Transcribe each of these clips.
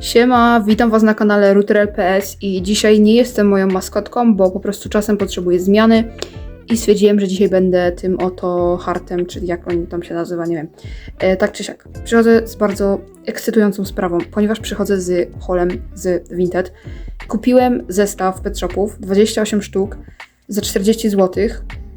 Siema, witam Was na kanale Router.ls i dzisiaj nie jestem moją maskotką, bo po prostu czasem potrzebuję zmiany i stwierdziłem, że dzisiaj będę tym oto hartem, czyli jak on tam się nazywa, nie wiem. E, tak czy siak, przychodzę z bardzo ekscytującą sprawą, ponieważ przychodzę z holem z Vinted. Kupiłem zestaw pet shopów, 28 sztuk za 40 zł.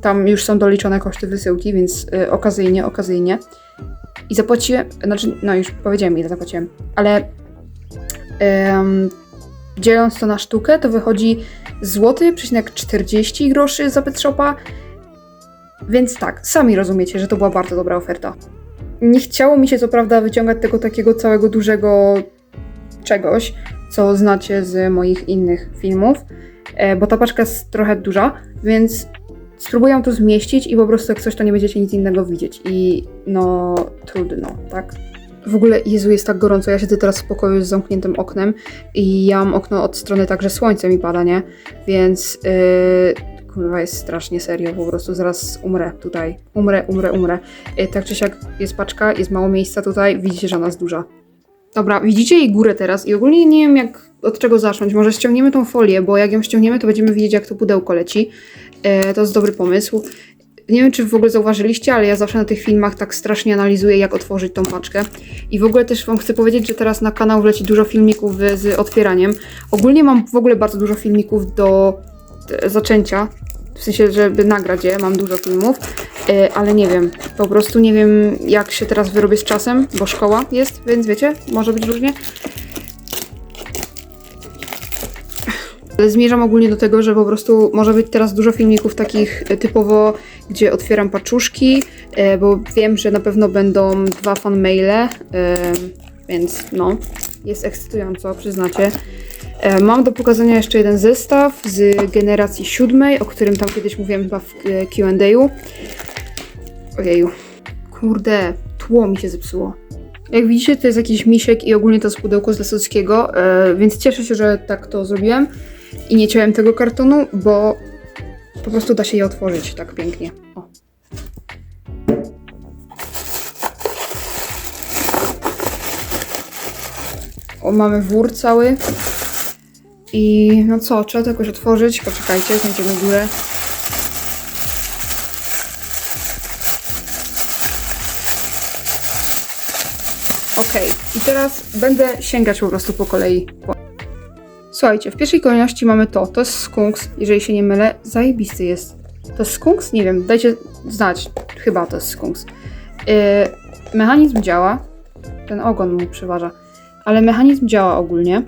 Tam już są doliczone koszty wysyłki, więc e, okazyjnie, okazyjnie. I zapłaciłem, znaczy, no już powiedziałem ile zapłaciłem, ale dzieląc to na sztukę, to wychodzi złoty, przecinek 40 groszy za pet shopa. Więc tak, sami rozumiecie, że to była bardzo dobra oferta. Nie chciało mi się co prawda wyciągać tego takiego całego dużego czegoś, co znacie z moich innych filmów, e, bo ta paczka jest trochę duża, więc spróbuję to zmieścić i po prostu jak coś, to nie będziecie nic innego widzieć. I no, trudno, tak? W ogóle, Jezu, jest tak gorąco. Ja siedzę teraz w pokoju z zamkniętym oknem i ja mam okno od strony tak, że słońce mi pada, nie? Więc yy, kurwa jest strasznie serio, po prostu zaraz umrę tutaj. Umrę, umrę, umrę. Yy, tak czy siak jest paczka, jest mało miejsca tutaj, widzicie, że ona jest duża. Dobra, widzicie jej górę teraz i ogólnie nie wiem jak, od czego zacząć. Może ściągniemy tą folię, bo jak ją ściągniemy, to będziemy widzieć jak to pudełko leci. E, to jest dobry pomysł. Nie wiem, czy w ogóle zauważyliście, ale ja zawsze na tych filmach tak strasznie analizuję, jak otworzyć tą paczkę. I w ogóle też Wam chcę powiedzieć, że teraz na kanał wleci dużo filmików z- otwieraniem. Ogólnie mam w ogóle bardzo dużo filmików do e, zaczęcia. W sensie, żeby nagrać je, mam dużo filmów, e, ale nie wiem, po prostu nie wiem, jak się teraz wyrobię z czasem, bo szkoła jest, więc wiecie, może być różnie. Zmierzam ogólnie do tego, że po prostu może być teraz dużo filmików takich e, typowo, gdzie otwieram paczuszki, e, bo wiem, że na pewno będą dwa fan maile, e, więc no, jest ekscytująco, przyznacie. Mam do pokazania jeszcze jeden zestaw z generacji siódmej, o którym tam kiedyś mówiłem chyba w Q&A. Ojeju. Kurde, tło mi się zepsuło. Jak widzicie, to jest jakiś misiek i ogólnie to jest pudełko z Lasockiego, e, więc cieszę się, że tak to zrobiłem i nie ciąłem tego kartonu, bo po prostu da się je otworzyć tak pięknie. O. O, mamy wór cały. I no co, trzeba to jakoś otworzyć. Poczekajcie, znajdziemy górę. Okej, i teraz będę sięgać po prostu po kolei. Słuchajcie, w pierwszej kolejności mamy to. To jest skunks, jeżeli się nie mylę. Zajebisty jest. To jest skunks? Nie wiem, dajcie znać. Chyba to jest skunks. Yy, mechanizm działa. Ten ogon mu przeważa. Ale mechanizm działa ogólnie.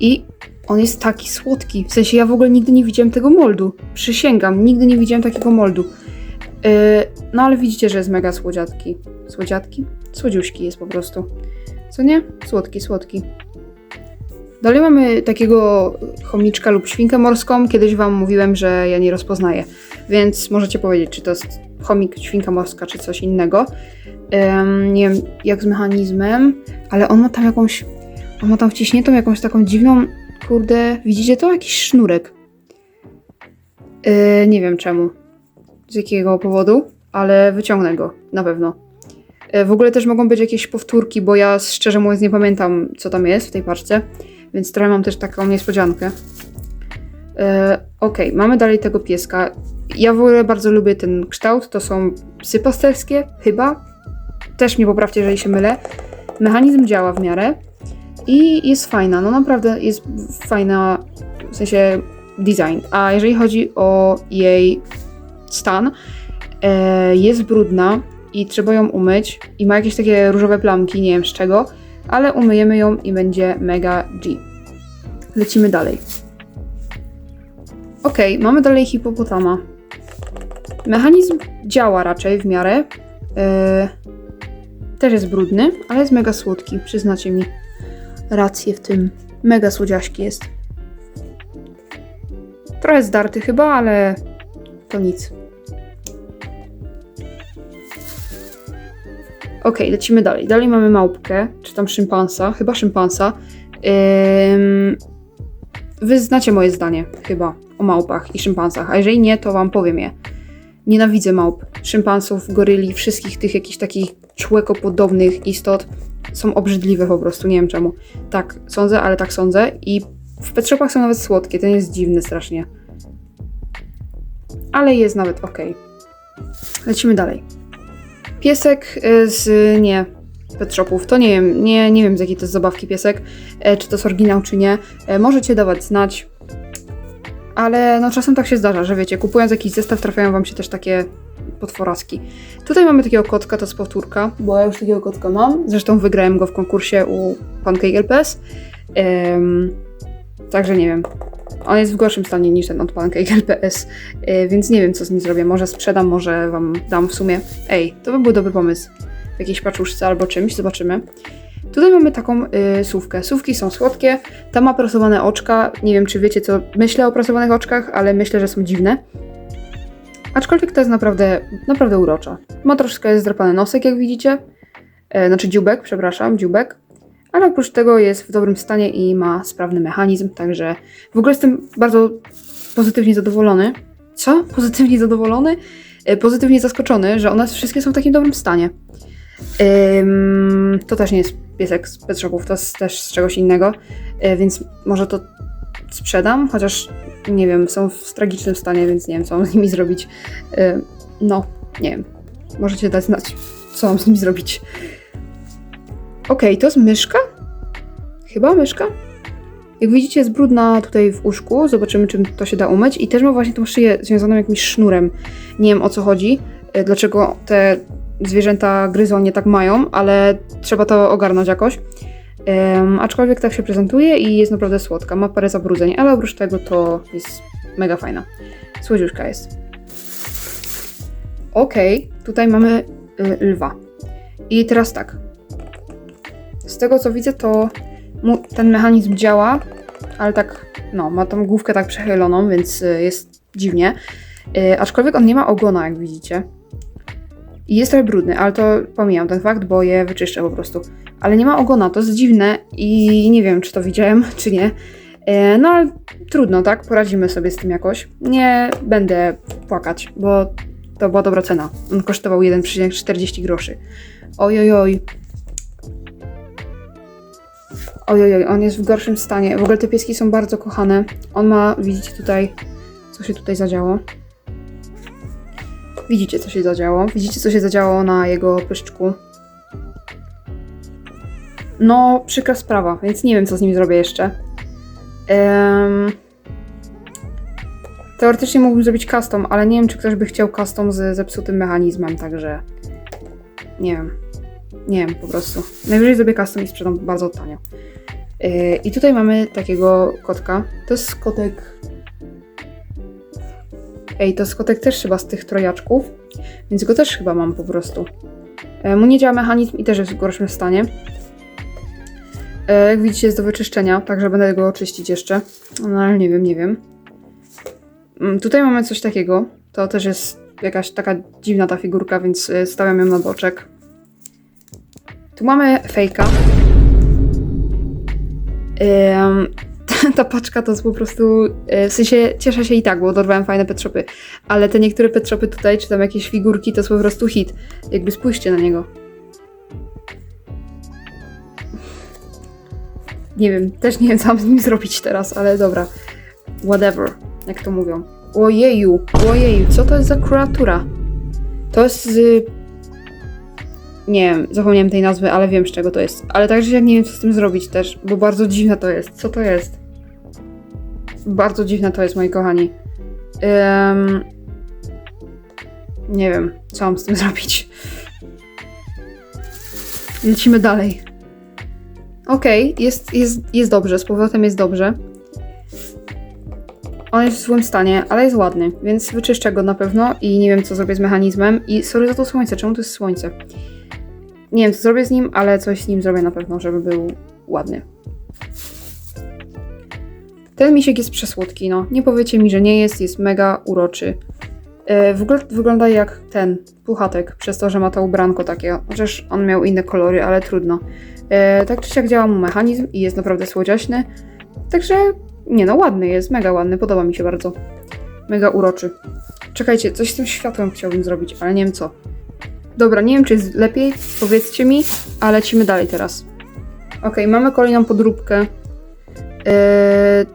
I on jest taki słodki. W sensie ja w ogóle nigdy nie widziałem tego moldu. Przysięgam, nigdy nie widziałem takiego moldu. Yy, no ale widzicie, że jest mega słodziatki. Słodziatki? Słodziuśki jest po prostu. Co nie? Słodki, słodki. Dalej mamy takiego chomiczka lub świnkę morską. Kiedyś wam mówiłem, że ja nie rozpoznaję. Więc możecie powiedzieć, czy to jest chomik, świnka morska, czy coś innego. Em, nie wiem, jak z mechanizmem, ale on ma tam jakąś... On ma tam wciśniętą jakąś taką dziwną... Kurde, widzicie to? Jakiś sznurek. Yy, nie wiem czemu. Z jakiego powodu, ale wyciągnę go, na pewno. E, W ogóle też mogą być jakieś powtórki, bo ja szczerze mówiąc nie pamiętam, co tam jest w tej paczce, więc trochę mam też taką niespodziankę. E, Okej, mamy dalej tego pieska. Ja w ogóle bardzo lubię ten kształt. To są psy pastelskie, chyba. Też mnie poprawcie, jeżeli się mylę. Mechanizm działa w miarę i jest fajna. No naprawdę jest fajna, w sensie design. A jeżeli chodzi o jej stan, e, jest brudna i trzeba ją umyć i ma jakieś takie różowe plamki, nie wiem z czego, ale umyjemy ją i będzie mega G. Lecimy dalej. Ok, mamy dalej hipopotama. Mechanizm działa raczej w miarę. E, też jest brudny, ale jest mega słodki, przyznacie mi rację w tym. Mega słodziaśki jest. Trochę zdarty chyba, ale to nic. Okej, lecimy dalej. Dalej mamy małpkę, czy tam szympansa, chyba szympansa. Ym... Wy znacie moje zdanie, chyba, o małpach i szympansach, a jeżeli nie, to wam powiem je. Nienawidzę małp, szympansów, goryli, wszystkich tych jakichś takich człekopodobnych istot. są obrzydliwe po prostu, nie wiem czemu. Tak, sądzę, ale tak sądzę. I w Pet Shopach są nawet słodkie, ten jest dziwny strasznie. Ale jest nawet ok. Lecimy dalej. Piesek y, z, nie, Pet Shopów, to nie wiem, nie, nie wiem z jakiej to jest zabawki piesek, e, czy to jest oryginał, czy nie. E, możecie dawać znać. Ale no czasem tak się zdarza, że wiecie, kupując jakiś zestaw trafiają wam się też takie potworaski. Tutaj mamy takiego kotka, to jest powtórka, bo ja już takiego kotka mam. Zresztą wygrałem go w konkursie u Pancake LPS. Em, także nie wiem. On jest w gorszym stanie niż ten od Pancake LPS, e, więc nie wiem co z nim zrobię. Może sprzedam, może wam dam w sumie. Ej, to by był dobry pomysł. W jakiejś paczuszce albo czymś, zobaczymy. Tutaj mamy taką y, sówkę. Sówki są słodkie. Ta ma prasowane oczka. Nie wiem, czy wiecie, co myślę o prasowanych oczkach, ale myślę, że są dziwne. Aczkolwiek to jest naprawdę, naprawdę urocza. Ma troszkę zdrapany nosek, jak widzicie. E, znaczy dziubek, przepraszam, dziubek. Ale oprócz tego jest w dobrym stanie i ma sprawny mechanizm, także w ogóle jestem bardzo pozytywnie zadowolony. Co? Pozytywnie zadowolony? E, pozytywnie zaskoczony, że one wszystkie są w takim dobrym stanie. Ym, to też nie jest piesek z pet to jest też z czegoś innego, e, więc może to sprzedam, chociaż nie wiem, są w tragicznym stanie, więc nie wiem, co mam z nimi zrobić. E, no, nie wiem. Możecie dać znać, co mam z nimi zrobić. Okej, to jest myszka? Chyba myszka? Jak widzicie, jest brudna tutaj w uszku. Zobaczymy, czym to się da umyć. I też ma właśnie tą szyję związaną jakimś sznurem. Nie wiem o co chodzi, e, dlaczego te zwierzęta gryzonie tak mają, ale trzeba to ogarnąć jakoś. Em, aczkolwiek tak się prezentuje i jest naprawdę słodka. Ma parę zabrudzeń, ale oprócz tego to jest mega fajna. Słodziuszka jest. Okej, tutaj mamy y, lwa. I teraz tak. Z tego co widzę, to ten mechanizm działa, ale tak, no, ma tą główkę tak przechyloną, więc y, jest dziwnie. Y, aczkolwiek on nie ma ogona, jak widzicie. I jest trochę brudny, ale to pomijam ten fakt, bo je wyczyszczę po prostu. Ale nie ma ogona, to jest dziwne i nie wiem, czy to widziałem, czy nie. E, No ale trudno, tak? Poradzimy sobie z tym jakoś. Nie będę płakać, bo to była dobra cena. On kosztował 1,40 groszy. Ojojoj. Ojojoj, on jest w gorszym stanie. W ogóle te pieski są bardzo kochane. On ma, widzicie tutaj, co się tutaj zadziało. Widzicie, co się zadziało. Widzicie, co się zadziało na jego pyszczku. No, przykra sprawa, więc nie wiem, co z nim zrobię jeszcze. Em, Teoretycznie mógłbym zrobić custom, ale nie wiem, czy ktoś by chciał custom z zepsutym mechanizmem, także nie wiem. Nie wiem, po prostu. Najwyżej zrobię custom i sprzedam bardzo tanio. Yy, I tutaj mamy takiego kotka. To jest kotek. Ej, to jest kotek też chyba z tych trojaczków, więc go też chyba mam po prostu. E, Mu nie działa mechanizm i też jest w gorszym stanie. E, Jak widzicie, jest do wyczyszczenia, także będę go oczyścić jeszcze. No ale nie wiem, nie wiem. Mm, Tutaj mamy coś takiego. To też jest jakaś taka dziwna ta figurka, więc stawiam ją na boczek. Tu mamy fejka. Ym, ta, ta paczka to jest po prostu. y, W sensie cieszę się i tak, bo dorwałem fajne pet shopy. Ale te niektóre pet shopy tutaj, czy tam jakieś figurki, to jest po prostu hit. Jakby spójrzcie na niego. Nie wiem, też nie wiem, co mam z nim zrobić teraz, ale dobra. Whatever, jak to mówią. Ojeju, ojeju, co to jest za kreatura? To jest z... Nie wiem, zapomniałem tej nazwy, ale wiem z czego to jest. Ale także jak nie wiem, co z tym zrobić też, bo bardzo dziwne to jest. Co to jest? Bardzo dziwne to jest, moi kochani. Ym... Nie wiem, co mam z tym zrobić. Lecimy dalej. Okej, jest, jest, jest dobrze, z powrotem jest dobrze. On jest w złym stanie, ale jest ładny, więc wyczyszczę go na pewno i nie wiem, co zrobię z mechanizmem. I sorry za to słońce, czemu to jest słońce? Nie wiem, co zrobię z nim, ale coś z nim zrobię na pewno, żeby był ładny. Ten misiek jest przesłodki, no. Nie powiecie mi, że nie jest, jest mega uroczy. E, w ogóle wygląda jak ten puchatek, przez to, że ma to ubranko takie. Chociaż on miał inne kolory, ale trudno. E, tak czy siak działa mu mechanizm i jest naprawdę słodziaśny. Także nie no, ładny jest, mega ładny, podoba mi się bardzo. Mega uroczy. Czekajcie, coś z tym światłem chciałbym zrobić, ale nie wiem co. Dobra, nie wiem czy jest lepiej, powiedzcie mi, a lecimy dalej teraz. Okej, mamy kolejną podróbkę. Eee...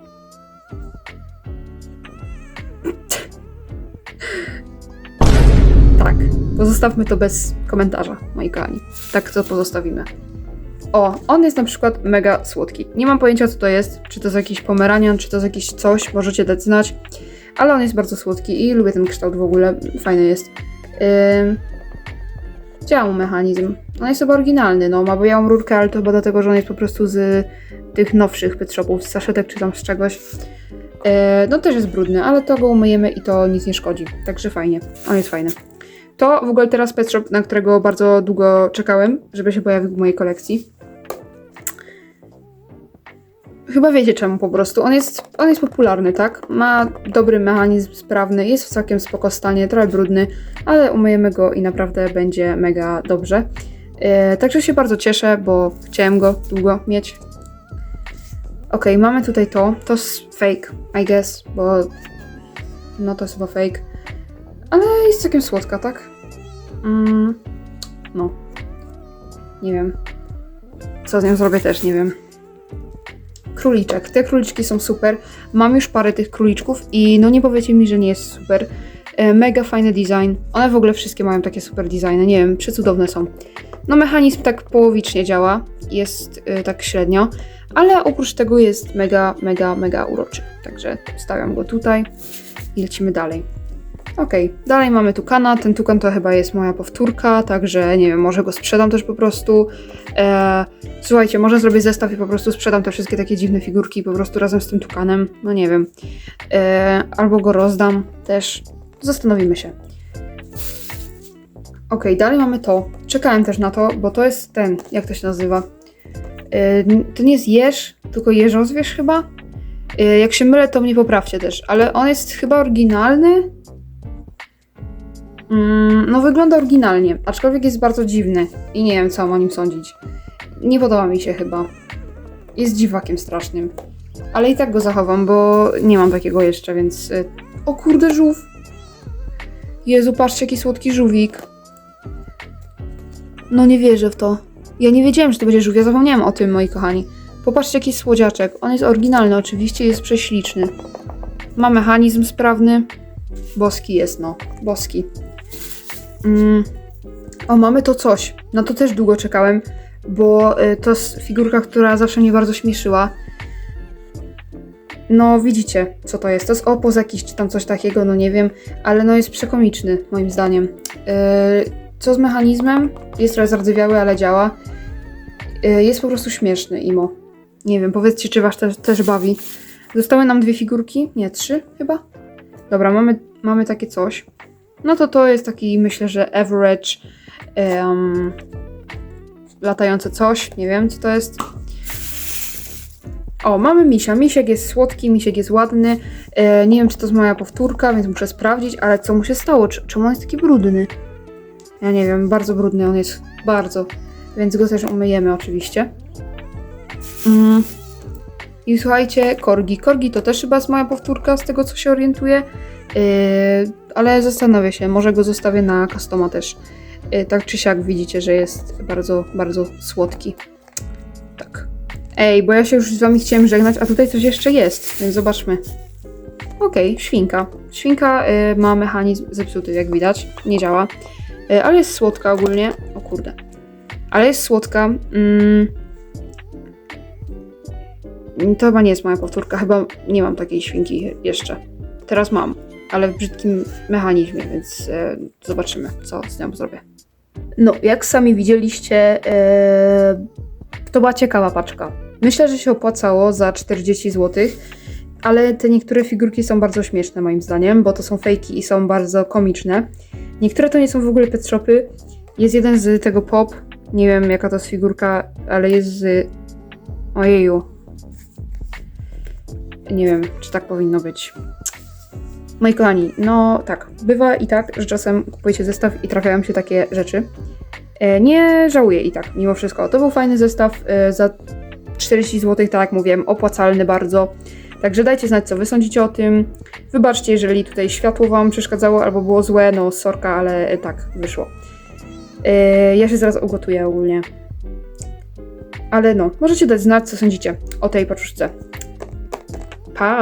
Tak, pozostawmy to bez komentarza, moi kochani. Tak to pozostawimy. O, on jest na przykład mega słodki. Nie mam pojęcia co to jest, czy to jest jakiś pomeranian, czy to jest jakiś coś, możecie dać znać. Ale on jest bardzo słodki i lubię ten kształt w ogóle, fajny jest. Ym... Działa mu mechanizm. On jest chyba oryginalny, no ma białą rurkę, ale to chyba dlatego, że on jest po prostu z tych nowszych pet shopów, z saszetek czy tam z czegoś. E, no też jest brudny, ale to go umyjemy i to nic nie szkodzi. Także fajnie. On jest fajny. To w ogóle teraz pet shop, na którego bardzo długo czekałem, żeby się pojawił w mojej kolekcji. Chyba wiecie czemu po prostu. On jest, on jest popularny, tak? Ma dobry mechanizm sprawny, jest w całkiem spoko stanie, trochę brudny, ale umyjemy go i naprawdę będzie mega dobrze. E, także się bardzo cieszę, bo chciałem go długo mieć. Ok, mamy tutaj to. To jest fake, I guess, bo no to jest chyba fake. Ale jest całkiem słodka, tak? Mm, no. Nie wiem. Co z nią zrobię też nie wiem. Króliczek. Te króliczki są super. Mam już parę tych króliczków i no nie powiecie mi, że nie jest super. E, mega fajny design. One w ogóle wszystkie mają takie super designy. Nie wiem, przecudowne są. No mechanizm tak połowicznie działa. Jest e, tak średnio. Ale oprócz tego jest mega, mega, mega uroczy. Także stawiam go tutaj i lecimy dalej. Okej, dalej mamy tukana. Ten tukan to chyba jest moja powtórka, także nie wiem, może go sprzedam też po prostu. Eee, słuchajcie, może zrobię zestaw i po prostu sprzedam te wszystkie takie dziwne figurki po prostu razem z tym tukanem. No nie wiem. Eee, albo go rozdam też. Zastanowimy się. Okej, dalej mamy to. Czekałem też na to, bo to jest ten, jak to się nazywa? Eee, to nie jest jeż, tylko jeżozwierz chyba? Eee, jak się mylę, to mnie poprawcie też, ale on jest chyba oryginalny. Mm, no wygląda oryginalnie, aczkolwiek jest bardzo dziwny i nie wiem co mam o nim sądzić. Nie podoba mi się chyba. Jest dziwakiem strasznym. Ale i tak go zachowam, bo nie mam takiego jeszcze, więc... y, O kurde, żółw! Jezu, patrzcie jaki słodki żółwik. No nie wierzę w to. Ja nie wiedziałem, że to będzie żółw, ja zapomniałem o tym, moi kochani. Popatrzcie jaki słodziaczek. On jest oryginalny oczywiście, jest prześliczny. Ma mechanizm sprawny. Boski jest, no. Boski. Mm. O, mamy to coś. Na to też długo czekałem, bo y, to jest figurka, która zawsze mnie bardzo śmieszyła. No, widzicie, co to jest. To jest opos jakiś, czy tam coś takiego, no nie wiem, ale no jest przekomiczny, moim zdaniem. Yy, co z mechanizmem? Jest trochę zardzewiały, ale działa. Yy, jest po prostu śmieszny, Imo. Nie wiem, powiedzcie, czy was też, też bawi. Zostały nam dwie figurki, nie, trzy chyba? Dobra, mamy, mamy takie coś. No to to jest taki, myślę, że average em, latające coś, nie wiem co to jest. O, mamy misia. Misiek jest słodki, misiek jest ładny. E, nie wiem, czy to jest moja powtórka, więc muszę sprawdzić, ale co mu się stało? Czemu on jest taki brudny? Ja nie wiem, bardzo brudny on jest, bardzo. Więc go też umyjemy oczywiście. Mm. I słuchajcie, korgi. Korgi to też chyba jest moja powtórka, z tego co się orientuję. Yy, ale zastanowię się, może go zostawię na customa też. Yy, tak czy siak widzicie, że jest bardzo, bardzo słodki. Tak. Ej, bo ja się już z wami chciałem żegnać, a tutaj coś jeszcze jest, więc zobaczmy. Okej, świnka. Świnka yy, ma mechanizm zepsuty, jak widać. Nie działa. Ale jest słodka ogólnie. O kurde. Ale jest słodka. Mm. To chyba nie jest moja powtórka. Chyba nie mam takiej świnki jeszcze. Teraz mam ale w brzydkim mechanizmie, więc e, zobaczymy, co z nią zrobię. No, jak sami widzieliście, e, to była ciekawa paczka. Myślę, że się opłacało za 40 zł, ale te niektóre figurki są bardzo śmieszne moim zdaniem, bo to są fejki i są bardzo komiczne. Niektóre to nie są w ogóle pet shopy. Jest jeden z tego pop, nie wiem jaka to jest figurka, ale jest z... Ojeju. Nie wiem, czy tak powinno być. Moi kochani, no tak, bywa i tak, że czasem kupujecie zestaw i trafiają się takie rzeczy. E, nie żałuję i tak, mimo wszystko. To był fajny zestaw e, za 40 zł, tak jak mówiłem, opłacalny bardzo. Także dajcie znać, co wy sądzicie o tym. Wybaczcie, jeżeli tutaj światło wam przeszkadzało albo było złe, no sorka, ale e, tak wyszło. Yy, ja się zaraz ugotuję ogólnie. Ale no, możecie dać znać, co sądzicie o tej paczuszce. Pa!